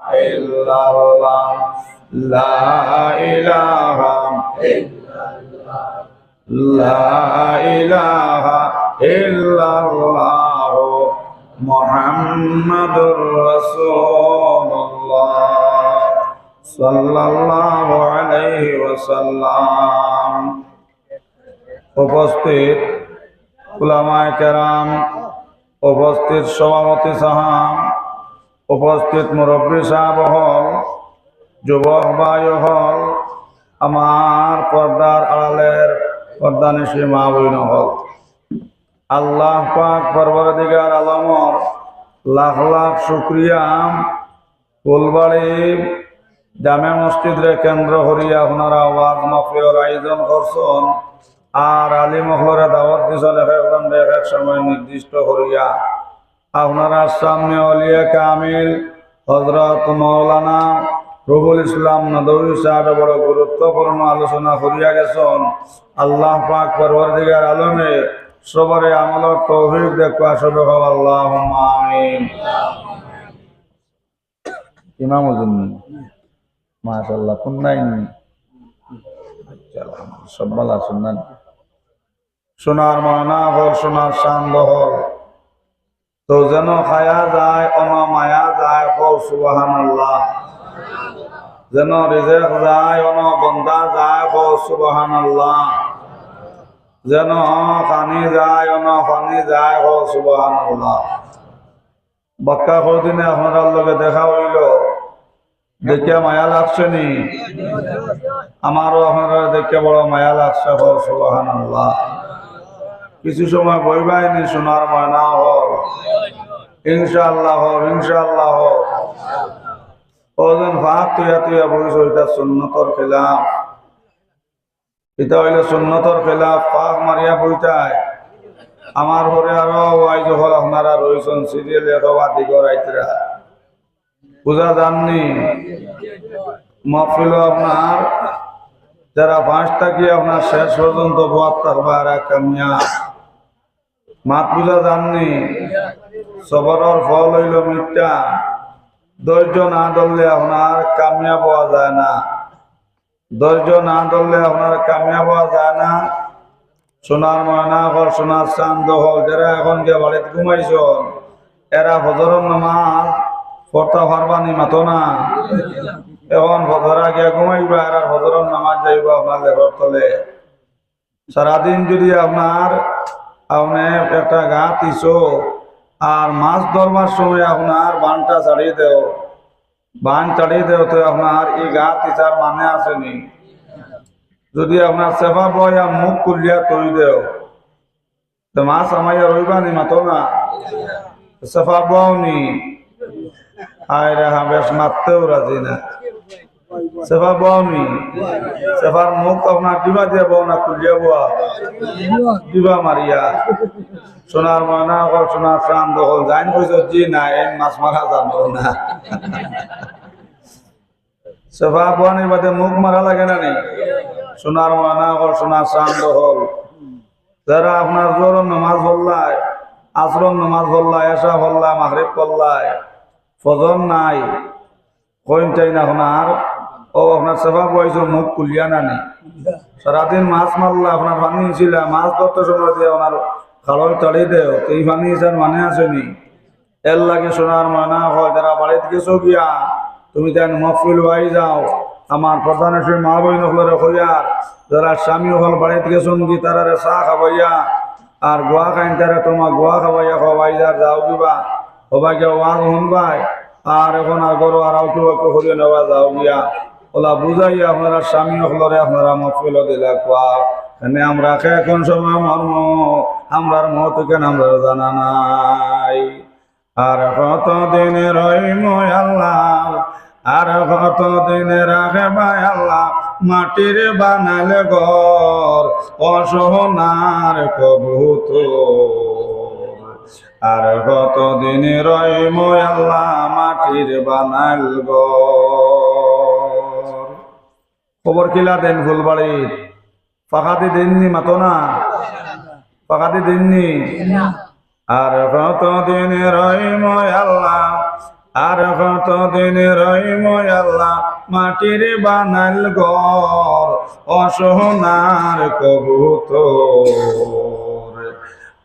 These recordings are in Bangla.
illallah la ilaha illallah la ilaha illallah muhammadur rasulullah sallallahu alaihi wasallam উপস্থিত উলামায়ে কেরাম উপস্থিত সভাপতি সাহাব উপস্থিত মুরব্বী সাহেব হল, যুবক ভাই হল, আমার পর্দার আড়ালের পর্দানিশী মা বইন হল। আল্লাহ পাক পরবরদিগার আলমর লাখ লাখ শুক্রিয়া। ফুলবাড়ি জামে মসজিদরে কেন্দ্র করিয়া আপনারা আওয়াজ মাফিয়র আয়োজন করছেন আর আলী মহলরে দাওয়াত দিছেন এক সময় নির্দিষ্ট করিয়া। আপনারা সামনে অলিয়া কামিল হজরত মৌলানা রুহুল ইসলাম নদী সাহেব বড় গুরুত্বপূর্ণ আলোচনা করিয়া গেছেন। আল্লাহ পাক পরবর্তীকার আলমে সবরে আমলের তৌফিক দেখুয়া সবে হব আল্লাহ আমিন। ইমামুদ্দিন মাশাল্লাহ কুন্নাইনি সব ভালো আছেন না? সোনার ময়না হল সোনার চান্দ হল তো যেন খায়া যায় অন মায়া যায় সুবাহান আল্লাহ যেন রিজেক যায় অন বন্দা যায় সুবাহান আল্লাহ যেন পানি যায় অন পানি যায় সুবাহান আল্লাহ বাক্কা কদিনে আপনার লগে দেখা হইল। দেখে মায়া লাগছে নি? আমারও আপনারা দেখে বড় মায়া লাগছে সুবাহান আল্লাহ কিছু সময় বইবাই নি সোনার ময়না হল ইনশাআল্লাহ হল ইনশাআল্লাহ। হল ওজন তুইয়া তুইয়া বইছ এটা সুন্নতর খেলাফ। এটা হইলে সুন্নতর খেলাফ, ফাঁক মারিয়া বইতায়। আমার ঘরে আরও ওয়াই যখন আপনারা রয়েছেন সিরিয়াল এখবা দিগর আইতরা পূজা জাননি মফিল আপনার, যারা পাঁচ থাকি আপনার শেষ পর্যন্ত বাদ থাকবা আর কামিয়া। মাত জাননি। সবরের ফল হইল মিথ্যা। ধৈর্য না ধরলে আপনার কামিয়া পাওয়া যায় না। ধৈর্য না ধরলে আপনার কামিয়া পাওয়া যায় না। সোনার ময়না হল সোনার চান্দ হল যারা এখন যে বাড়িতে ঘুমাইছ এরা ফজরের নামাজ পড়তা পারবানি মাতো না। এখন ফজরা গিয়া ঘুমাইবা, এরা ফজরের নামাজ যাইবা আপনার লেখর তলে। সারাদিন যদি আপনার একটা গা তিছো, আর মাছ ধরবার সময় আপনার বানটা ছাড়িয়ে দেও। বান ছাড়িয়ে দেও তো আপনার এই গা তিসার মানে আসেনি যদি আপনার সেবা বয়া মুখ খুলিয়া তৈ দেও, তো মাছ আমাইয়া রইবা নি মাতো না? সেফা বও নি। আয় রে হা বেশ মারতেও রাজি না। সেফা বও নি সেফার মুখ আপনার ডিবা দিয়ে বও না খুলিয়া বয়া। ডিবা মারিয়া। সোনার ময়না অকল সোনার প্রাণ দখল যাইন কইছ, জি না, এই মাছ মারা জানো না। সেফা বয়ানির বাদে মুখ মারা লাগে না সোনার ময়না অকল সোনার প্রাণ দখল যারা আপনার জোর নামাজ পড়লায় আশ্রম নামাজ পড়লায় এসা পড়লায় মাহরিব পড়লায়, ফজর নাই, কইন চাই না ও, আপনার সেবা বয়স মুখ কুলিয়া নানি সারাদিন মাছ মারলা, আপনার পানি ছিল, মাছ ধরতে সময় দিয়ে আপনার খালর তাড়ি দেও, এই পানি হিসার মানে আসেনি এর লাগে সোনার ময়না হয়, যারা বাড়িতে গেছো গিয়া তুমি তেন মফিল বাই যাও। আমার প্রধান এসে মা বইন হলরে হইয়ার যারা স্বামী হল বাড়িতে গেছো কি তারা চা খাবাইয়া, আর গোয়া খাইন তারা তোমার গোয়া খাবাইয়া খাবাই যার যাও কিবা হবা গিয়া ওয়াজ শুনবাই, আর এখন আর গরো আর একটু হরিয়ে নেওয়া যাও গিয়া। ওলা বুঝাইয়া আপনারা স্বামী হলরে আপনারা মফিল দিলা কোয়া। আমরা এখন সময় মর্ম? আমরার মত কেন আমরা জানা নাই? আর কত দিনে রইম আল্লাহ? আর কত দিনে রাখে ভাই আল্লাহ? মাটির বানালে ঘর, অসহনার কবুতর। আর কত দিনে রইম আল্লাহ? মাটির বানাল ঘর। খবর কিলা দেন ফুলবাড়ির ফাঁকাতে দেননি মাতো না। ফাঁকাতে দেননি আর কত দিন রইম আল্লাহ। আর কত দিন রইম আল্লাহ। মাটির বানাল ঘর অসহনার কবুতর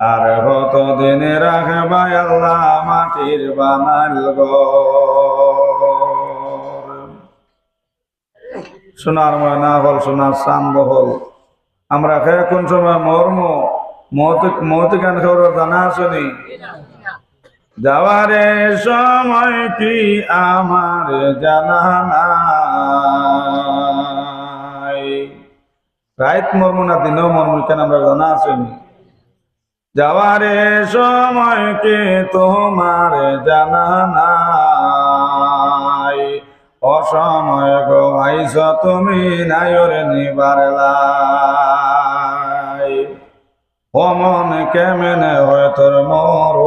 আর কত দিন রাখবা আল্লাহ মাটির বানাল ঘর সোনার ময়না হল, সোনার চান্দ হল। আমরা খেয়ে কোন সময় মর্ম? মত জানা আসনি? যাওয়ারে সময় কি আমার জানা রাইত মর্ম না দিনও মর্ম কেন আমরা জানা আসনি? যাওয়ারে সময় কি তোমার জানা নাই? অসময় গো আইস তুমি নায়রে নিবার লাই। কেমনে হয় তোর মর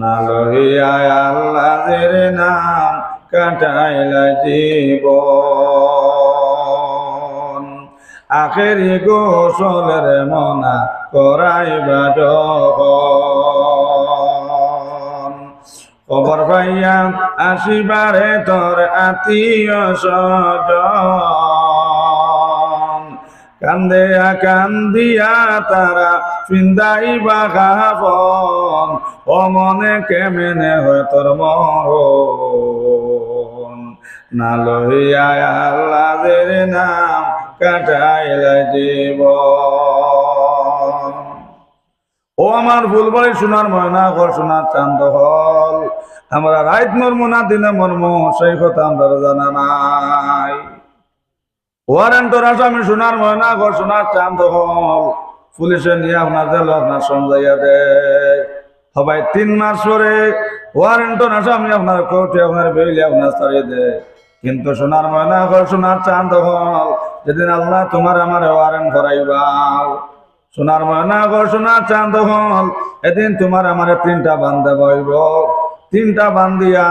না নাম জীবন। আখেরি গোসলের মনা করাইবা যখন খবর পাইয়া আসিবারে তোর আত্মীয় স্বজন। কান্দিয়া কান্দিয়া তারা ফিন্দাই বাগাবন ও মনে কেমনে হয় তোর মরণ? না লইয়া আল্লাহের নাম কাটাইলা জীবন। আমার ফুলবাড়ি সোনার ময়না ঘর সোনার চান্দ হল। আমরা রাইত মর্ম না, দিনে মর্ম, সেই কথা আমরা জানা নাই। ওয়ারেন্টর আসামি সোনার ময়না ঘর সোনার চান্দ হল। পুলিশে নিয়ে আপনার জেল আপনার সমঝাইয়া দেয় সবাই তিন মাস পরে ওয়ারেন্টর আসামি আপনার কোর্টে, আপনার বেইলে আপনার ছাড়িয়ে দেয় কিন্তু সোনার ময়না ঘর সোনার চান্দ হল। যেদিন আল্লাহ তোমার আমার ওয়ারেন্ট করাইবাও সোনার ময়না গো, সোনার চাঁদ হল। এদিন তোমার আমার তিনটা বান্ধে বইব। তিনটা বান্ধিয়া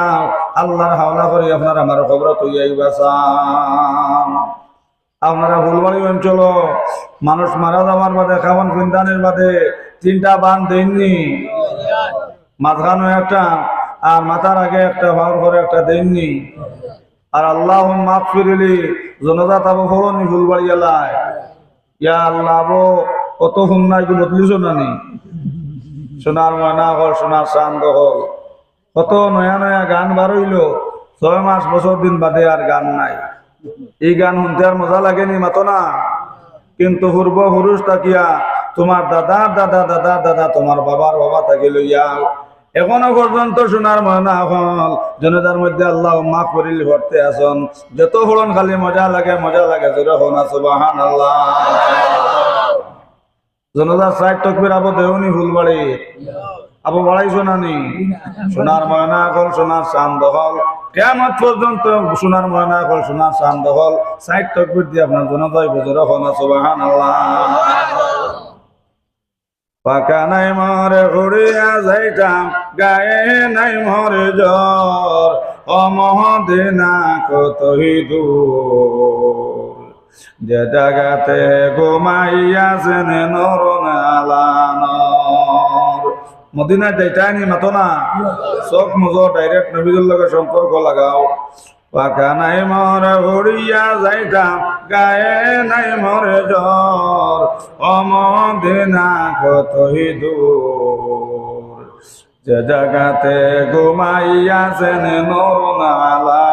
আল্লাহর হাওলা করে আপনার আমার খবর তুই আইবাসান আপনারা ফুলবাড়ি অঞ্চল মানুষ মারা যাওয়ার বাদে, খাওয়ান পিন্দানের বাদে তিনটা বান দেননি। মাঝখানো একটা আর মাথার আগে একটা, ভাওর করে একটা দেননি। আর আল্লাহ মাফ ফিরিলি জনতা তাবো ফলনি ফুলবাড়ি এলায় ইয়া আল্লাহ কত হুন্নাই গো বদলিছ নানি? সোনার ময়না হল সোনার চান্দ হল। কত নয়া নয়া গান বার হইল ছয় মাস বছর দিন বাদে আর গান নাই। এই গান শুনতে আর মজা লাগেনি মাতো না কিন্তু পূর্ব পুরুষ তাকিয়া তোমার দাদা দাদা দাদা দাদা তোমার বাবার বাবা তাকে লইয়া এখনও পর্যন্ত সোনার ময়না হল। জনতার মধ্যে আল্লাহ মা করিল ভরতে আসন যত হলন খালি মজা লাগে মজা লাগে জোরে হনা সুবাহান আল্লাহ জনতার সাইড তকবির আবো দেউনি ফুলবাড়ি আবো বাড়াইছো নানি সোনার ময়না হল সোনার চান্দ হল কেমন পর্যন্ত সোনার ময়না হল সোনার চান্দ হল সাইড তকবির দিয়ে আপনার জনতাই বুঝে হনা সুবাহান পাকা নাই মরে, উড়িয়া যাইতাম, গায়ে নাই মরে জ্বর। অমহদিনা কতই দূর। যে জাগাতে ঘুমাইয়াছেন নরনালানর মদিনা যাইতাই নি, মাতো না? চোখ মুজো ডাইরেক্ট নবীদের লগে সম্পর্ক লাগাও। পাকা নাই মরে উড়িয়া যাইতাম গায়ে নাই মরে জ্বর অমদিনা দূর যে জাগাতে ঘুমাইয়াছেন নরনালানর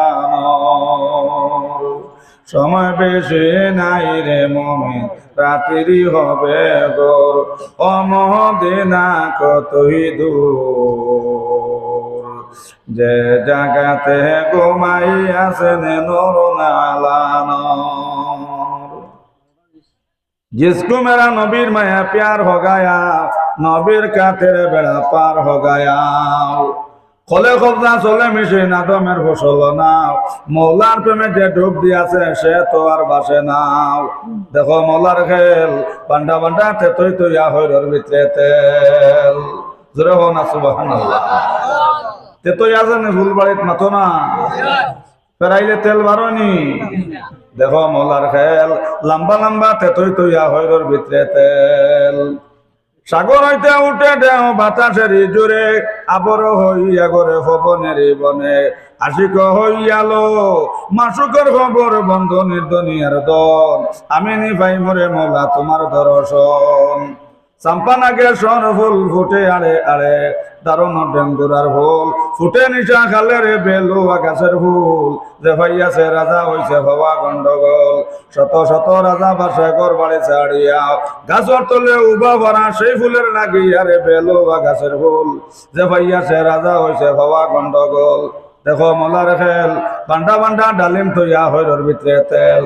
সময় বেশি নাই রে মমি রাত্রি হবে গোর অমদিনা কতই দূর। যে জাগাতে ঘুমাই আছেন নর নালান জিসকু মেরা নবীর মায়া প্যার হগায়া, নবীর কাতের বেড়া পার হগায়া। খলে খবজা চলে মিশে না, দমের ফসল নাও। মৌলার প্রেমে যে ডুব দিয়াছে, সে তো আর বাসে নাও। দেখো মৌলার খেল পান্ডা পান্ডা তেতই তৈয়া হইরর ভিতরে তেল। জোরে হো না সুবাহান তেতই আছে না ফুলবাড়িত মাতো না। পেরাইলে তেল বারনি। দেখো মৌলার খেল, লম্বা লম্বা তেতই তৈয়া হইরর ভিতরে তেল। সাগর হইতে উঠে দেও বাতাসের জোরে, আবর হইয়া গরে ফবনের বনে। আশিক হইয়ালো, মাসুকর খবর বন্ধনের দুনিয়ার দল আমি নিভাই মরে মোলা তোমার দর্শন। চাম্পানাকে সর ফুল ফুটে আড়ে আড়ে, দারুণ ডেঙ্গুরার ফুল ফুটে খালে ফুল, যে ভাইয়াছে রাজা শত শত রাজা বাসে ঘর তলে সেই ফুল। গন্ডগোল। দেখো মলার খেল, বান্ডা বান্ডা ডালিম থইয়া হইরর ভিতরে তেল।